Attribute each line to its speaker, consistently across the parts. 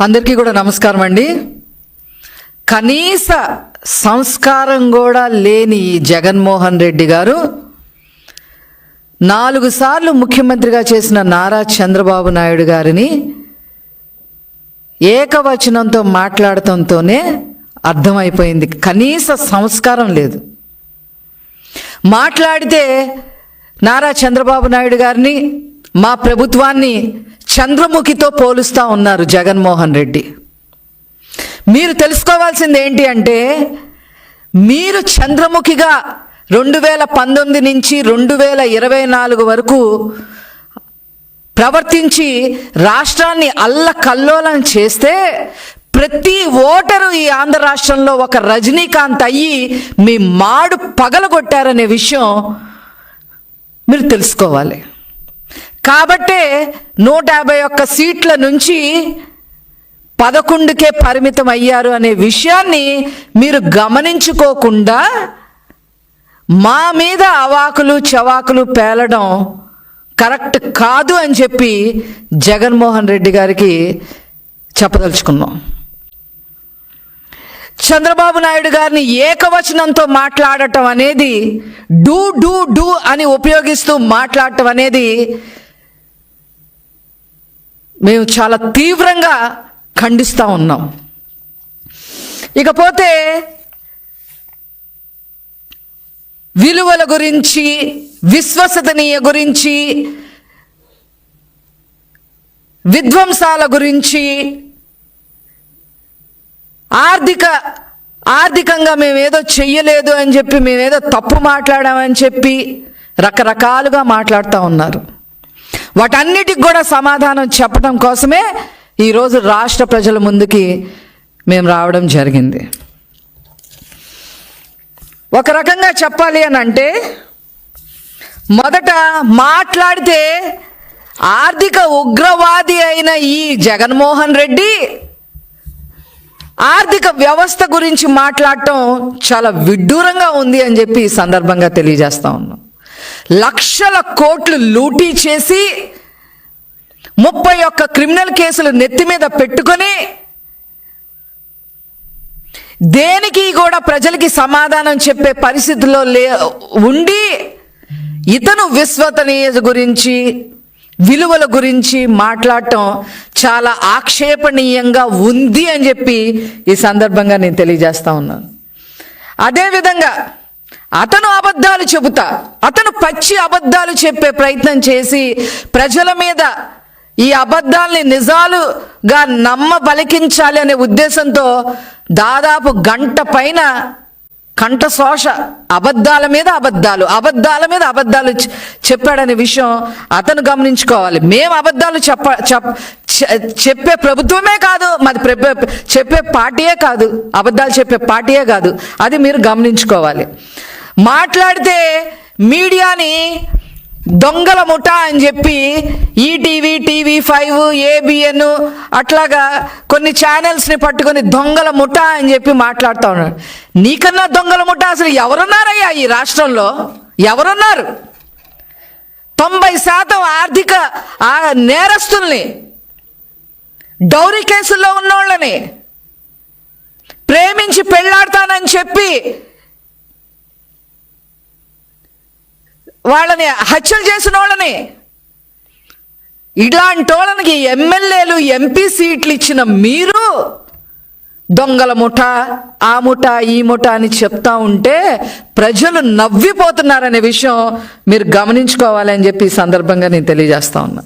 Speaker 1: అందరికీ కూడా నమస్కారం అండి. కనీస సంస్కారం కూడా లేని ఈ జగన్మోహన్ రెడ్డి గారు నాలుగు సార్లు ముఖ్యమంత్రిగా చేసిన నారా చంద్రబాబు నాయుడు గారిని ఏకవచనంతో మాట్లాడటంతోనే అర్థమైపోయింది. కనీస సంస్కారం లేదు. మాట్లాడితే నారా చంద్రబాబు నాయుడు గారిని మా ప్రభుత్వాన్ని చంద్రముఖితో పోలుస్తూ ఉన్నారు జగన్మోహన్ రెడ్డి. మీరు తెలుసుకోవాల్సింది ఏంటి అంటే మీరు చంద్రముఖిగా రెండు వేల పంతొమ్మిది నుంచి రెండు వేల ఇరవై నాలుగు వరకు ప్రవర్తించి రాష్ట్రాన్ని అల్లకల్లోలం చేస్తే ప్రతి ఓటరు ఈ ఆంధ్ర రాష్ట్రంలో ఒక రజనీకాంత్ అయ్యి మీ మాడు పగలగొట్టారనే విషయం మీరు తెలుసుకోవాలి. కాబట్టే నూట యాభై ఒక్క సీట్ల నుంచి పదకొండుకే పరిమితం అయ్యారు అనే విషయాన్ని మీరు గమనించుకోకుండా మా మీద అవాకులు చవాకులు పేలడం కరెక్ట్ కాదు అని చెప్పి జగన్మోహన్ రెడ్డి గారికి చెప్పదలుచుకున్నాం. చంద్రబాబు నాయుడు గారిని ఏకవచనంతో మాట్లాడటం అనేది డూ డూ డూ అని ఉపయోగిస్తూ మాట్లాడటం అనేది మేము చాలా తీవ్రంగా ఖండిస్తూ ఉన్నాం. ఇకపోతే విలువల గురించి విశ్వసనీయ గురించి విధ్వంసాల గురించి ఆర్థిక ఆర్థికంగా మేమేదో చెయ్యలేదు అని చెప్పి మేమేదో తప్పు మాట్లాడామని చెప్పి రకరకాలుగా మాట్లాడుతూ ఉన్నారు. వాటన్నిటికి కూడా సమాధానం చెప్పడం కోసమే ఈరోజు రాష్ట్ర ప్రజల ముందుకి మేము రావడం జరిగింది. ఒక రకంగా చెప్పాలి అని అంటే మొదట మాట్లాడితే ఆర్థిక ఉగ్రవాది అయిన ఈ జగన్మోహన్ రెడ్డి ఆర్థిక వ్యవస్థ గురించి మాట్లాడటం చాలా విడ్డూరంగా ఉంది అని చెప్పి ఈ సందర్భంగా తెలియజేస్తా ఉన్నాం. లక్షల కోట్లు లూటీ చేసి ముప్పై ఒక్క క్రిమినల్ కేసులు నెత్తి మీద పెట్టుకొని దేనికి కూడా ప్రజలకి సమాధానం చెప్పే పరిస్థితిలో లే ఉండి ఇతను విశ్వతనీయత గురించి విలువల గురించి మాట్లాడటం చాలా ఆక్షేపణీయంగా ఉంది అని చెప్పి ఈ సందర్భంగా నేను తెలియజేస్తా ఉన్నాను. అదేవిధంగా అతను అబద్ధాలు చెబుతా. అతను పచ్చి అబద్ధాలు చెప్పే ప్రయత్నం చేసి ప్రజల మీద ఈ అబద్ధాల్ని నిజాలుగా నమ్మ బలికించాలి అనే ఉద్దేశంతో దాదాపు గంట పైన కంఠశోష అబద్ధాల మీద అబద్ధాలు అబద్ధాల మీద అబద్ధాలు చెప్పాడనే విషయం అతను గమనించుకోవాలి. మేము అబద్ధాలు చెప్ప చెప్పే ప్రభుత్వమే కాదు మాది చెప్పే పార్టీయే కాదు అబద్ధాలు చెప్పే పార్టీయే కాదు అది మీరు గమనించుకోవాలి. మాట్లాడితే మీడియాని దొంగల ముఠా అని చెప్పి ఈటీవీ టీవీ ఫైవ్ ఏబిఎన్ అట్లాగా కొన్ని ఛానల్స్ని పట్టుకొని దొంగల ముఠా అని చెప్పి మాట్లాడుతూ ఉన్నాడు నీకన్నా దొంగల ముఠా అసలు ఎవరున్నారయ్యా ఈ రాష్ట్రంలో? ఎవరున్నారు? తొంభై శాతం ఆర్థిక ఆ నేరస్తుల్ని డౌరీ కేసుల్లో ఉన్నోళ్ళని ప్రేమించి పెళ్ళాడతానని చెప్పి వాళ్ళని హత్యలు చేసిన వాళ్ళని. ఇలాంటి వాళ్ళకి ఎమ్మెల్యేలు ఎంపీ సీట్లు ఇచ్చిన మీరు దొంగల ముఠ ఆ ముఠ ఈ ముఠ అని చెప్తా ఉంటే ప్రజలు నవ్విపోతున్నారనే విషయం మీరు గమనించుకోవాలని చెప్పి ఈ సందర్భంగా నేను తెలియజేస్తా ఉన్నా.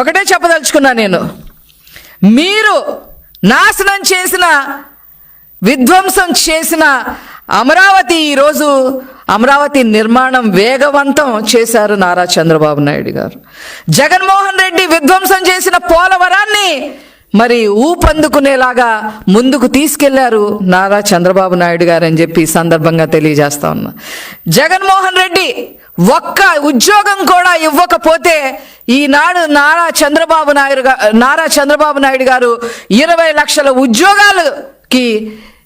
Speaker 1: ఒకటే చెప్పదలుచుకున్నా నేను. మీరు నాశనం చేసిన విధ్వంసం చేసిన అమరావతి ఈరోజు అమరావతి నిర్మాణం వేగవంతం చేశారు నారా చంద్రబాబు నాయుడు గారు. జగన్మోహన్ రెడ్డి విధ్వంసం చేసిన పోలవరాన్ని మరి ఊపందుకునేలాగా ముందుకు తీసుకెళ్ళారు నారా చంద్రబాబు నాయుడు గారు అని చెప్పి సందర్భంగా తెలియజేస్తా ఉన్నా. జగన్మోహన్ రెడ్డి ఒక్క ఉద్యోగం కూడా ఇవ్వకపోతే ఈనాడు నారా చంద్రబాబు నాయుడు నారా చంద్రబాబు నాయుడు గారు ఇరవై లక్షల ఉద్యోగాలకి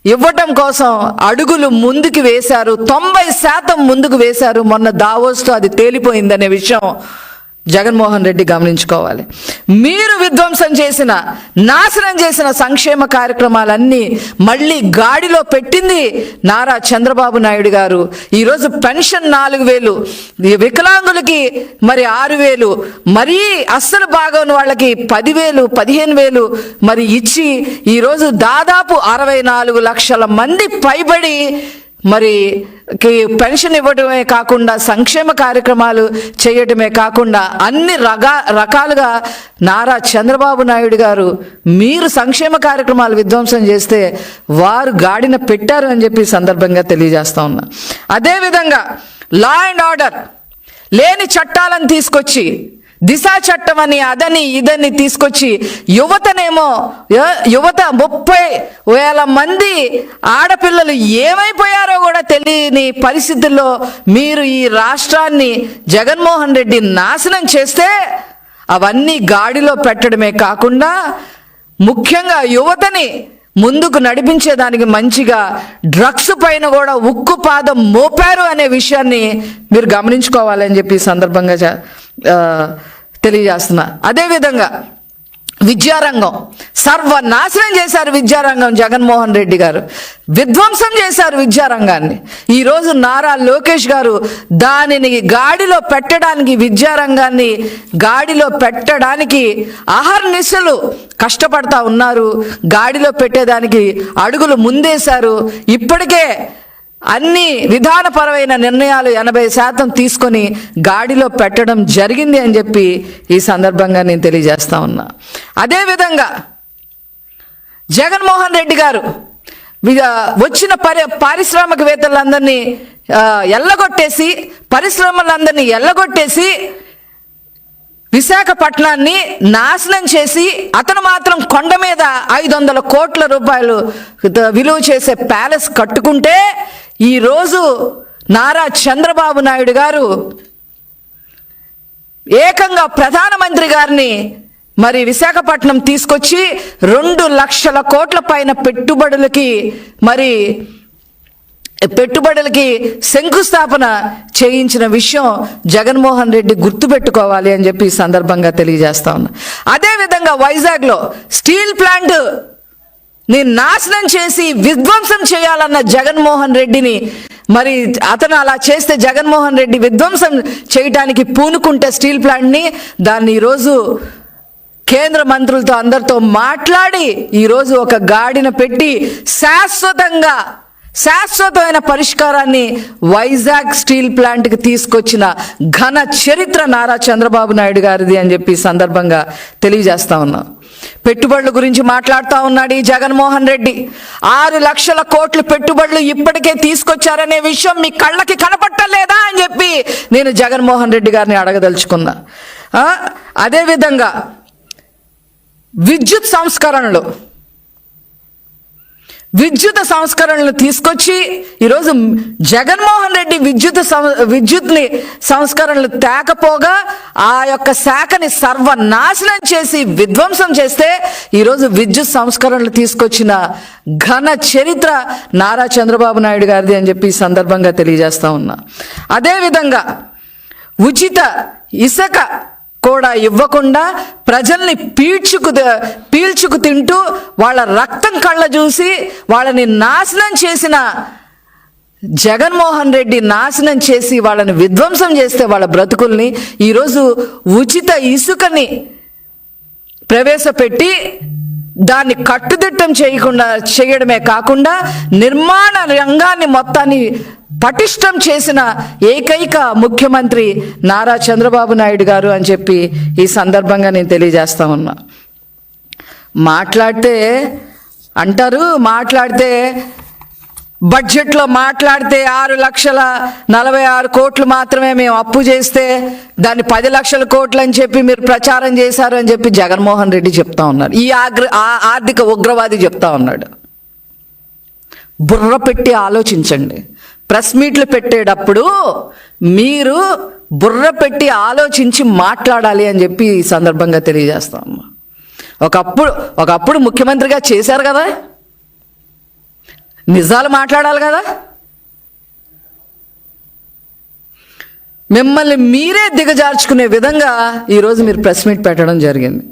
Speaker 1: ఇవ్వటం కోసం అడుగులు ముందుకు వేశారు తొంభై శాతం ముందుకు వేశారు. మొన్న దావోస్తో అది తేలిపోయిందనే విషయం జగన్మోహన్ రెడ్డి గమనించుకోవాలి. మీరు విధ్వంసం చేసిన నాశనం చేసిన సంక్షేమ కార్యక్రమాలన్నీ మళ్ళీ గాడిలో పెట్టింది నారా చంద్రబాబు నాయుడు గారు. ఈరోజు పెన్షన్ నాలుగు వేలు వికలాంగులకి మరి ఆరు వేలు మరీ అస్సలు బాగోని వాళ్ళకి పదివేలు పదిహేను వేలు మరి ఇచ్చి ఈరోజు దాదాపు అరవై నాలుగు లక్షల మంది పైబడి మరి కి పెన్షన్ ఇవ్వడమే కాకుండా సంక్షేమ కార్యక్రమాలు చేయటమే కాకుండా అన్ని రగా రకాలుగా నారా చంద్రబాబు నాయుడు గారు మీరు సంక్షేమ కార్యక్రమాలు విధ్వంసం చేస్తే వారు గాడిన పెట్టారు అని చెప్పి సందర్భంగా తెలియజేస్తా ఉన్నా. అదేవిధంగా లా అండ్ ఆర్డర్ లేని చట్టాలను తీసుకొచ్చి దిశా చట్టం అని అదని ఇదని తీసుకొచ్చి యువతనేమో యువత ముప్పై వేల మంది ఆడపిల్లలు ఏమైపోయారో కూడా తెలియని పరిస్థితుల్లో మీరు ఈ రాష్ట్రాన్ని జగన్మోహన్ రెడ్డి నాశనం చేస్తే అవన్నీ గాడిలో పెట్టడమే కాకుండా ముఖ్యంగా యువతని ముందుకు నడిపించేదానికి మంచిగా డ్రగ్స్ పైన కూడా ఉక్కు పాదం మోపారు అనే విషయాన్ని మీరు గమనించుకోవాలని చెప్పి సందర్భంగా తెలియజేస్తున్నా. అదేవిధంగా విద్యారంగం. సర్వనాశనం చేశారు విద్యారంగం జగన్మోహన్ రెడ్డి గారు. విధ్వంసం చేశారు విద్యారంగాన్ని. ఈరోజు నారా లోకేష్ గారు దానిని గాడిలో పెట్టడానికి విద్యారంగాన్ని గాడిలో పెట్టడానికి అహర్నిశలు కష్టపడతా ఉన్నారు. గాడిలో పెట్టేదానికి అడుగులు ముందేశారు. ఇప్పటికే అన్ని విధానపరమైన నిర్ణయాలు ఎనభై శాతం తీసుకొని గాడిలో పెట్టడం జరిగింది అని చెప్పి ఈ సందర్భంగా నేను తెలియజేస్తా ఉన్నా. అదేవిధంగా జగన్మోహన్ రెడ్డి గారు వచ్చిన పరి పారిశ్రామికవేత్తలందరినీ ఎల్లగొట్టేసి పరిశ్రమలందరినీ ఎల్లగొట్టేసి విశాఖపట్నాన్ని నాశనం చేసి అతను మాత్రం కొండ మీద ఐదు వందల కోట్ల రూపాయలు విలువ చేసే ప్యాలెస్ కట్టుకుంటే ఈరోజు నారా చంద్రబాబు నాయుడు గారు ఏకంగా ప్రధానమంత్రి గారిని మరి విశాఖపట్నం తీసుకొచ్చి రెండు లక్షల కోట్ల పైన పెట్టుబడులకి మరి పెట్టుబడులకి శంకుస్థాపన చేయించిన విషయం జగన్మోహన్ రెడ్డి గుర్తుపెట్టుకోవాలి అని చెప్పి ఈ సందర్భంగా తెలియజేస్తా ఉన్నా. అదేవిధంగా వైజాగ్లో స్టీల్ ప్లాంట్ని నాశనం చేసి విధ్వంసం చేయాలన్న జగన్మోహన్ రెడ్డిని మరి అతను అలా చేస్తే జగన్మోహన్ రెడ్డి విధ్వంసం చేయటానికి పూనుకుంటే స్టీల్ ప్లాంట్ని దాన్ని ఈరోజు కేంద్ర మంత్రులతో అందరితో మాట్లాడి ఈరోజు ఒక గాడిన పెట్టి శాశ్వతంగా శాశ్వతమైన పరిష్కారాన్ని వైజాగ్ స్టీల్ ప్లాంట్కి తీసుకొచ్చిన ఘన చరిత్ర నారా చంద్రబాబు నాయుడు గారిది అని చెప్పి సందర్భంగా తెలియజేస్తా ఉన్నాం. పెట్టుబడుల గురించి మాట్లాడుతూ ఉన్నాడు ఈ జగన్మోహన్ రెడ్డి. ఆరు లక్షల కోట్ల పెట్టుబడులు ఇప్పటికే తీసుకొచ్చారనే విషయం మీ కళ్ళకి కనపట్టలేదా అని చెప్పి నేను జగన్మోహన్ రెడ్డి గారిని అడగదలుచుకున్నా. అదేవిధంగా విద్యుత్ సంస్కరణలు. విద్యుత్ సంస్కరణలు తీసుకొచ్చి ఈరోజు జగన్మోహన్ రెడ్డి విద్యుత్ సం- విద్యుత్ని సంస్కరణలు తేకపోగా ఆ యొక్క శాఖని సర్వనాశనం చేసి విధ్వంసం చేస్తే ఈరోజు విద్యుత్ సంస్కరణలు తీసుకొచ్చిన ఘన చరిత్ర నారా చంద్రబాబు నాయుడు గారిది అని చెప్పి ఈ సందర్భంగా తెలియజేస్తా ఉన్నా. అదేవిధంగా ఉచిత ఇసుక కూడా ఇవ్వకుండా ప్రజల్ని పీల్చుకు పీల్చుకు తింటూ వాళ్ళ రక్తం కళ్ళ చూసి వాళ్ళని నాశనం చేసిన జగన్మోహన్ రెడ్డి నాశనం చేసి వాళ్ళని విధ్వంసం చేస్తే వాళ్ళ బ్రతుకుల్ని ఈరోజు ఉచిత ఇసుకని ప్రవేశపెట్టి దాన్ని కట్టుదిట్టం చేయకుండా చేయడమే కాకుండా నిర్మాణ రంగాన్ని మొత్తాన్ని పటిష్టం చేసిన ఏకైక ముఖ్యమంత్రి నారా చంద్రబాబు నాయుడు గారు అని చెప్పి ఈ సందర్భంగా నేను తెలియజేస్తా ఉన్నా. మాట్లాడితే అంటారు మాట్లాడితే బడ్జెట్లో మాట్లాడితే ఆరు లక్షల నలభై ఆరు కోట్లు మాత్రమే మేము అప్పు చేస్తే దాన్ని పది లక్షల కోట్లు అని చెప్పి మీరు ప్రచారం చేశారు అని చెప్పి జగన్మోహన్ రెడ్డి చెప్తా ఉన్నారు ఈ ఆగ్ర ఆర్థిక ఉగ్రవాది చెప్తా ఉన్నాడు. బుర్ర పెట్టి ఆలోచించండి. ప్రెస్ మీట్లు పెట్టేటప్పుడు మీరు బుర్ర పెట్టి ఆలోచించి మాట్లాడాలి అని చెప్పి ఈ సందర్భంగా తెలియజేస్తా ఒకప్పుడు ఒకప్పుడు ముఖ్యమంత్రిగా చేశారు కదా? నిజాలు మాట్లాడాలి కదా? మిమ్మల్ని మీరే దిగజార్చుకునే విధంగా ఈరోజు మీరు ప్రెస్ మీట్ పెట్టడం జరిగింది.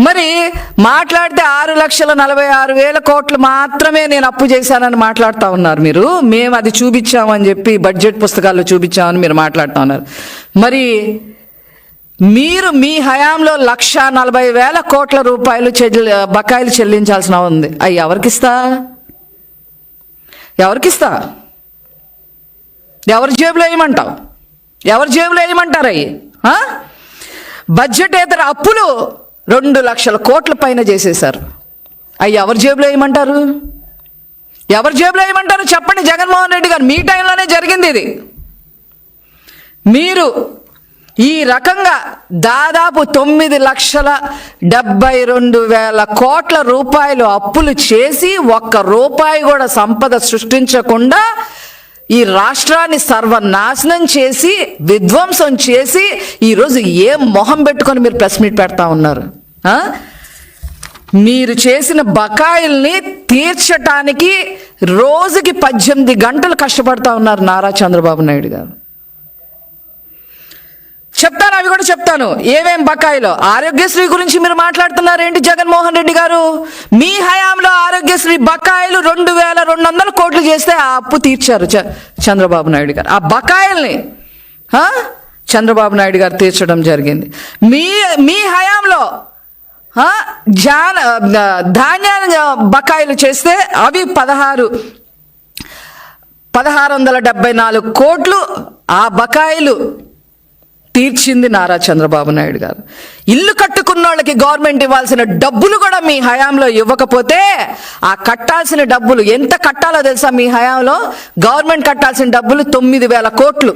Speaker 1: మరి మాట్లాడితే ఆరు లక్షల నలభై ఆరు వేల కోట్లు మాత్రమే నేను అప్పు చేశానని మాట్లాడుతూ ఉన్నారు మీరు. మేము అది చూపించామని చెప్పి బడ్జెట్ పుస్తకాల్లో చూపించామని మీరు మాట్లాడుతూ ఉన్నారు. మరి మీరు మీ హయాంలో లక్ష నలభై వేల కోట్ల రూపాయలు చెల్లి బకాయిలు చెల్లించాల్సిన ఉంది. అవి ఎవరికిస్తా ఎవరికిస్తా ఎవరి జేబులో వేయమంటావు? ఎవరి జేబులో వేయమంటారు అవి బడ్జెట్ ఇతర అప్పులు రెండు లక్షల కోట్ల పైన చేసేశారు. అవి ఎవరి జేబులో వేయమంటారు? ఎవరి జేబులో వేయమంటారు? చెప్పండి జగన్మోహన్ రెడ్డి గారు. మీ టైంలోనే జరిగింది ఇది. మీరు ఈ రకంగా దాదాపు తొమ్మిది లక్షల డెబ్బై రెండు వేల కోట్ల రూపాయలు అప్పులు చేసి ఒక్క రూపాయి కూడా సంపద సృష్టించకుండా ఈ రాష్ట్రాన్ని సర్వనాశనం చేసి విధ్వంసం చేసి ఈరోజు ఏం మొహం పెట్టుకొని మీరు ప్రెస్ మీట్ పెడతా ఉన్నారు? మీరు చేసిన బకాయిల్ని తీర్చటానికి రోజుకి పద్దెనిమిది గంటలు కష్టపడతా ఉన్నారు నారా చంద్రబాబు నాయుడు గారు. చెప్తాను అవి కూడా చెప్తాను. ఏమేం బకాయిలో? ఆరోగ్యశ్రీ గురించి మీరు మాట్లాడుతున్నారు ఏంటి జగన్మోహన్ రెడ్డి గారు? మీ హయాంలో ఆరోగ్యశ్రీ బకాయిలు రెండు వేల రెండు వందల కోట్లు చేస్తే ఆ అప్పు తీర్చారు చ- చంద్రబాబు నాయుడు గారు. ఆ బకాయిల్ని చంద్రబాబు నాయుడు గారు తీర్చడం జరిగింది. మీ మీ హయాంలో జాన ధాన్యాన్ని బకాయిలు చేస్తే అవి పదహారు పదహారు వందల డెబ్బై నాలుగు కోట్లు. ఆ బకాయిలు తీర్చింది నారా చంద్రబాబు నాయుడు గారు. ఇల్లు కట్టుకున్న వాళ్ళకి గవర్నమెంట్ ఇవ్వాల్సిన డబ్బులు కూడా మీ హయాంలో ఇవ్వకపోతే ఆ కట్టాల్సిన డబ్బులు ఎంత కట్టాలో తెలుసా మీ హయాంలో? గవర్నమెంట్ కట్టాల్సిన డబ్బులు తొమ్మిది వేల కోట్లు.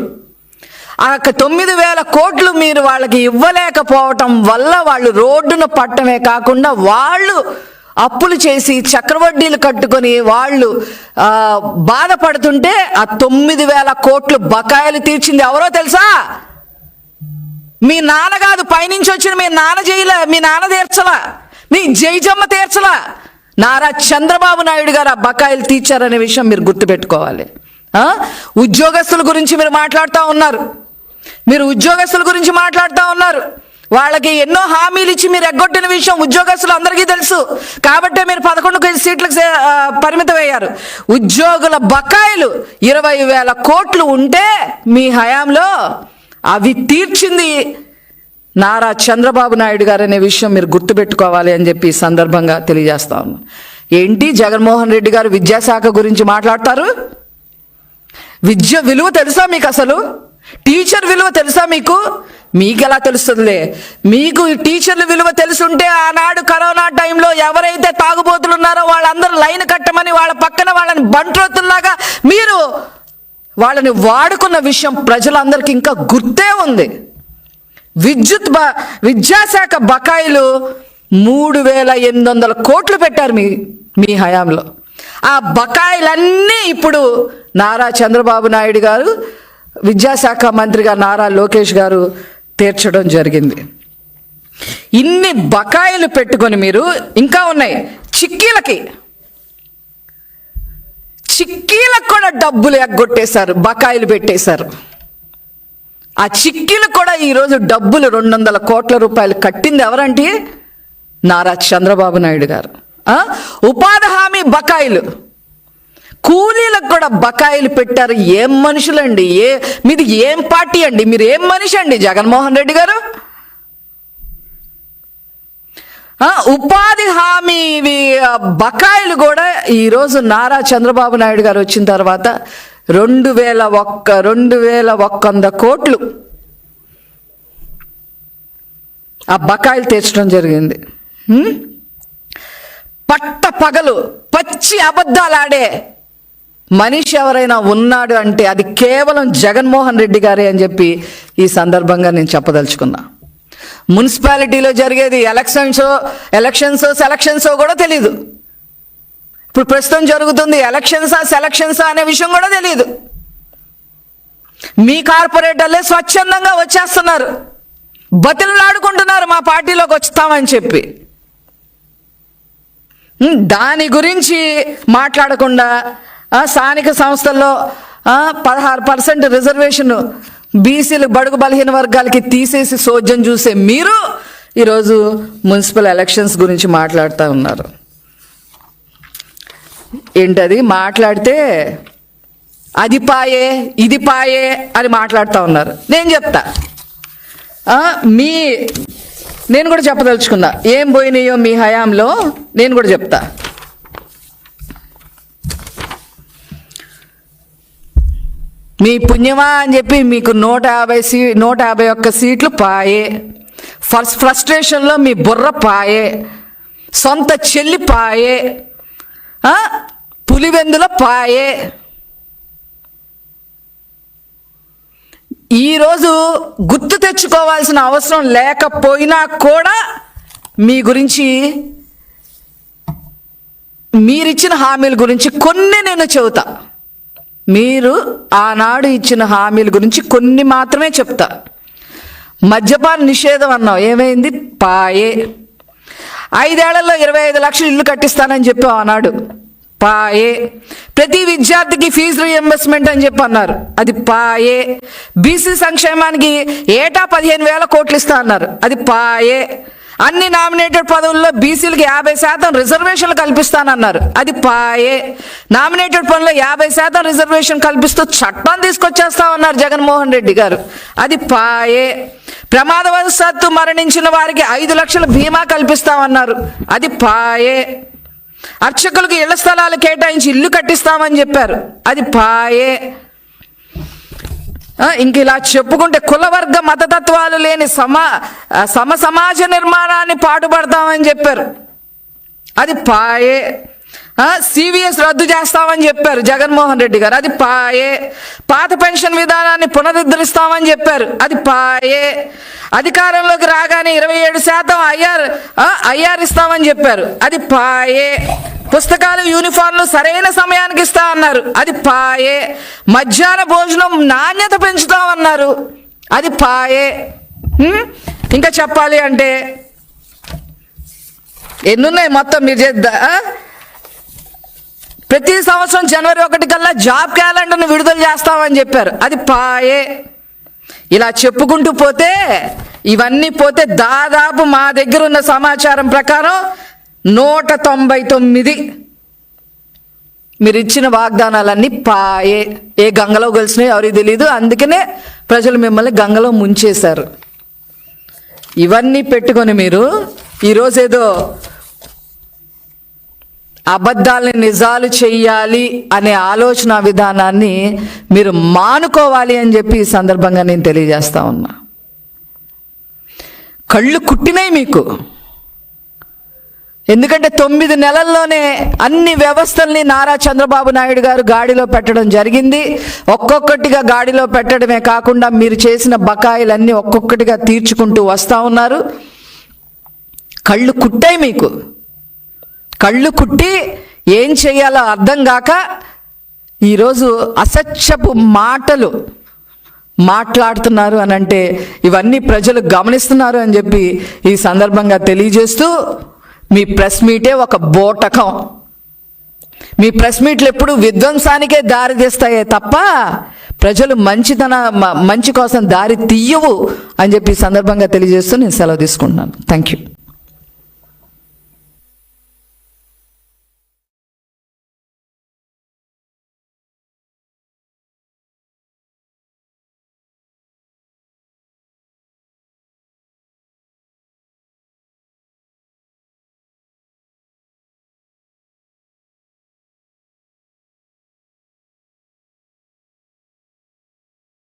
Speaker 1: ఆ యొక్క తొమ్మిది వేల కోట్లు మీరు వాళ్ళకి ఇవ్వలేకపోవటం వల్ల వాళ్ళు రోడ్డును పట్టమే కాకుండా వాళ్ళు అప్పులు చేసి చక్రవడ్డీలు కట్టుకొని వాళ్ళు బాధపడుతుంటే ఆ తొమ్మిది వేల కోట్లు బకాయిలు తీర్చింది ఎవరో తెలుసా? మీ నాన్న కాదు పైనుంచి వచ్చిన మీ నాన్న చేయలే మీ నాన్న తీర్చలా. మీ జైజమ్మ తీర్చలా. నారా చంద్రబాబు నాయుడు గారు ఆ బకాయిలు తీర్చారనే విషయం మీరు గుర్తుపెట్టుకోవాలి. ఉద్యోగస్తుల గురించి మీరు మాట్లాడుతూ ఉన్నారు. మీరు ఉద్యోగస్తుల గురించి మాట్లాడుతూ ఉన్నారు. వాళ్ళకి ఎన్నో హామీలు ఇచ్చి మీరు ఎగ్గొట్టిన విషయం ఉద్యోగస్తులు అందరికీ తెలుసు. కాబట్టే మీరు పదకొండు సీట్లకు సే- పరిమితం అయ్యారు ఉద్యోగుల బకాయిలు ఇరవై వేల కోట్లు ఉంటే మీ హయాంలో అవి తీర్చింది నారా చంద్రబాబు నాయుడు గారు అనే విషయం మీరు గుర్తుపెట్టుకోవాలి అని చెప్పి సందర్భంగా తెలియజేస్తా ఉన్నాను ఏంటి? జగన్మోహన్ రెడ్డి గారు విద్యాశాఖ గురించి మాట్లాడతారు? విద్య విలువ తెలుసా మీకు అసలు? టీచర్ విలువ తెలుసా మీకు? మీకు ఎలా తెలుస్తుందిలే? మీకు టీచర్ల విలువ తెలుసుంటే ఆనాడు కరోనా టైంలో ఎవరైతే తాగుబోతులు ఉన్నారో వాళ్ళందరూ లైన్ కట్టమని వాళ్ళ పక్కన వాళ్ళని బంట్రోతుల్లాగా మీరు వాళ్ళని వాడుకున్న విషయం ప్రజలందరికీ ఇంకా గుర్తే ఉంది. విద్యుత్ బ విద్యాశాఖ బకాయిలు మూడు వేల ఎనిమిది వందల కోట్లు పెట్టారు మీ మీ హయాంలో. ఆ బకాయిలన్నీ ఇప్పుడు నారా చంద్రబాబు నాయుడు గారు విద్యాశాఖ మంత్రిగా నారా లోకేష్ గారు తీర్చడం జరిగింది. ఇన్ని బకాయిలు పెట్టుకొని మీరు ఇంకా ఉన్నాయి. చిక్కీలకి చిక్కీలకు కూడా డబ్బులు ఎగ్గొట్టేశారు బకాయిలు పెట్టేశారు. ఆ చిక్కీలు కూడా ఈరోజు డబ్బులు రెండు వందల కోట్ల రూపాయలు కట్టింది ఎవరంటే నారా చంద్రబాబు నాయుడు గారు. ఉపాధి హామీ బకాయిలు. కూలీలకు కూడా బకాయిలు పెట్టారు. ఏం మనుషులండి? ఏ మీది ఏం పార్టీ అండి? మీరు ఏం మనిషి అండి? జగన్మోహన్ రెడ్డి గారు? ఉపాధి హామీ ఇవి బకాయిలు కూడా ఈరోజు నారా చంద్రబాబు నాయుడు గారు వచ్చిన తర్వాత రెండు వేల ఒక్క రెండు వేల ఒక్క వంద కోట్లు ఆ బకాయిలు తీర్చడం జరిగింది. పట్ట పగలు పచ్చి అబద్ధాలు ఆడే మనిషి ఎవరైనా ఉన్నాడు అంటే అది కేవలం జగన్మోహన్ రెడ్డి గారే అని చెప్పి ఈ సందర్భంగా నేను చెప్పదలుచుకున్నా. మున్సిపాలిటీలో జరిగేది ఎలక్షన్స్ ఎలక్షన్స్ సెలక్షన్స్ కూడా తెలియదు ఇప్పుడు ప్రస్తుతం జరుగుతుంది ఎలక్షన్సా సెలక్షన్సా అనే విషయం కూడా తెలియదు మీ కార్పొరేటర్లే స్వచ్ఛందంగా వచ్చేస్తున్నారు. బతిలాడుకుంటున్నారు మా పార్టీలోకి వచ్చుతామని చెప్పి. దాని గురించి మాట్లాడకుండా స్థానిక సంస్థల్లో పదహారు పర్సెంట్ రిజర్వేషన్ బీసీలు బడుగు బలహీన వర్గాలకి తీసేసి సోద్యం చూసే మీరు ఈరోజు మున్సిపల్ ఎలక్షన్స్ గురించి మాట్లాడుతూ ఉన్నారు. ఏంటది? మాట్లాడితే అది పాయే ఇది పాయే అని మాట్లాడుతూ ఉన్నారు. నేను చెప్తా. మీ నేను కూడా చెప్పదలుచుకున్నా. ఏం పోయినాయో మీ హయాంలో నేను కూడా చెప్తా. మీ పుణ్యమా అని చెప్పి మీకు నూట యాభై సీ నూట యాభై ఒక్క సీట్లు పాయే. ఫస్ట్ ఫ్రస్ట్రేషన్లో మీ బుర్ర పాయే. సొంత చెల్లి పాయే. పులివెందుల పాయే. ఈరోజు గుర్తు తెచ్చుకోవాల్సిన అవసరం లేకపోయినా కూడా మీ గురించి మీరిచ్చిన హామీల గురించి కొన్ని నేను చెబుతా. మీరు ఆనాడు ఇచ్చిన హామీల గురించి కొన్ని మాత్రమే చెప్తా. మద్యపాన నిషేధం అన్నావు. ఏమైంది? పాయే. ఐదేళ్ళలో ఇరవై ఐదు లక్షలు ఇల్లు కట్టిస్తానని చెప్పావు ఆనాడు. పాయే. ప్రతి విద్యార్థికి ఫీజు రియంబర్స్మెంట్ అని చెప్పి అన్నారు. అది పాయే. బీసీ సంక్షేమానికి ఏటా పదిహేను వేల కోట్లు ఇస్తా అన్నారు. అది పాయే. అన్ని నామినేటెడ్ పదవుల్లో బీసీలకు యాభై శాతం రిజర్వేషన్లు కల్పిస్తానన్నారు. అది పాయే. నామినేటెడ్ పనుల్లో యాభై శాతం రిజర్వేషన్ కల్పిస్తూ చట్టం తీసుకొచ్చేస్తామన్నారు జగన్మోహన్ రెడ్డి గారు. అది పాయే. ప్రమాదవశాత్తు మరణించిన వారికి ఐదు లక్షల బీమా కల్పిస్తామన్నారు. అది పాయే. అర్చకులకు ఇళ్ళ స్థలాలు కేటాయించి ఇల్లు కట్టిస్తామని చెప్పారు. అది పాయే. ఇంక ఇలా చెప్పుకుంటే కులవర్గ మతతత్వాలు లేని సమ సమ సమాజ నిర్మాణాన్ని పాటుపడతామని చెప్పారు. అది పాయే సివిఎస్ రద్దు చేస్తామని చెప్పారు జగన్మోహన్ రెడ్డి గారు. అది పాయే. పాత పెన్షన్ విధానాన్ని పునరుద్ధరిస్తామని చెప్పారు. అది పాయే. అధికారంలోకి రాగానే ఇరవై ఏడు శాతం ఐఆర్ ఐఆర్ ఇస్తామని చెప్పారు. అది పాయే. పుస్తకాలు యూనిఫామ్లు సరైన సమయానికి ఇస్తా అన్నారు. అది పాయే. మధ్యాహ్న భోజనం నాణ్యత పెంచుతామన్నారు. అది పాయే. ఇంకా చెప్పాలి అంటే ఎన్నున్నాయి మొత్తం మీరు చేద్దా ప్రతి సంవత్సరం జనవరి ఒకటి కల్లా జాబ్ క్యాలెండర్ను విడుదల చేస్తామని చెప్పారు. అది పాయే. ఇలా చెప్పుకుంటూ పోతే ఇవన్నీ పోతే దాదాపు మా దగ్గర ఉన్న సమాచారం ప్రకారం నూట తొంభై తొమ్మిది. మీరు ఇచ్చిన వాగ్దానాలన్నీ పాయే. ఏ గంగలో గెలిచినాయో ఎవరికి తెలియదు అందుకనే ప్రజలు మిమ్మల్ని గంగలో ముంచేశారు. ఇవన్నీ పెట్టుకొని మీరు ఈరోజు ఏదో అబద్ధాలని నిజాలు చెయ్యాలి అనే ఆలోచన విధానాన్ని మీరు మానుకోవాలి అని చెప్పి ఈ సందర్భంగా నేను తెలియజేస్తా ఉన్నా. కళ్ళు కుట్టినాయి మీకు. ఎందుకంటే తొమ్మిది నెలల్లోనే అన్ని వ్యవస్థల్ని నారా చంద్రబాబు నాయుడు గారు గాడిలో పెట్టడం జరిగింది. ఒక్కొక్కటిగా గాడిలో పెట్టడమే కాకుండా మీరు చేసిన బకాయిలన్నీ ఒక్కొక్కటిగా తీర్చుకుంటూ వస్తూ ఉన్నారు. కళ్ళు కుట్టాయి మీకు. కళ్ళు కుట్టి ఏం చేయాలో అర్థం కాక ఈరోజు అసత్యపు మాటలు మాట్లాడుతున్నారు అని అంటే ఇవన్నీ ప్రజలు గమనిస్తున్నారు అని చెప్పి ఈ సందర్భంగా తెలియజేస్తూ మీ ప్రెస్ మీటే ఒక బోటకం. మీ ప్రెస్ మీట్లు ఎప్పుడు విధ్వంసానికే దారి తీస్తాయే తప్ప ప్రజలు మంచితన మ- మంచి కోసం దారి తీయవు అని చెప్పి సందర్భంగా తెలియజేస్తూ నేను సెలవు తీసుకుంటున్నాను. Thank you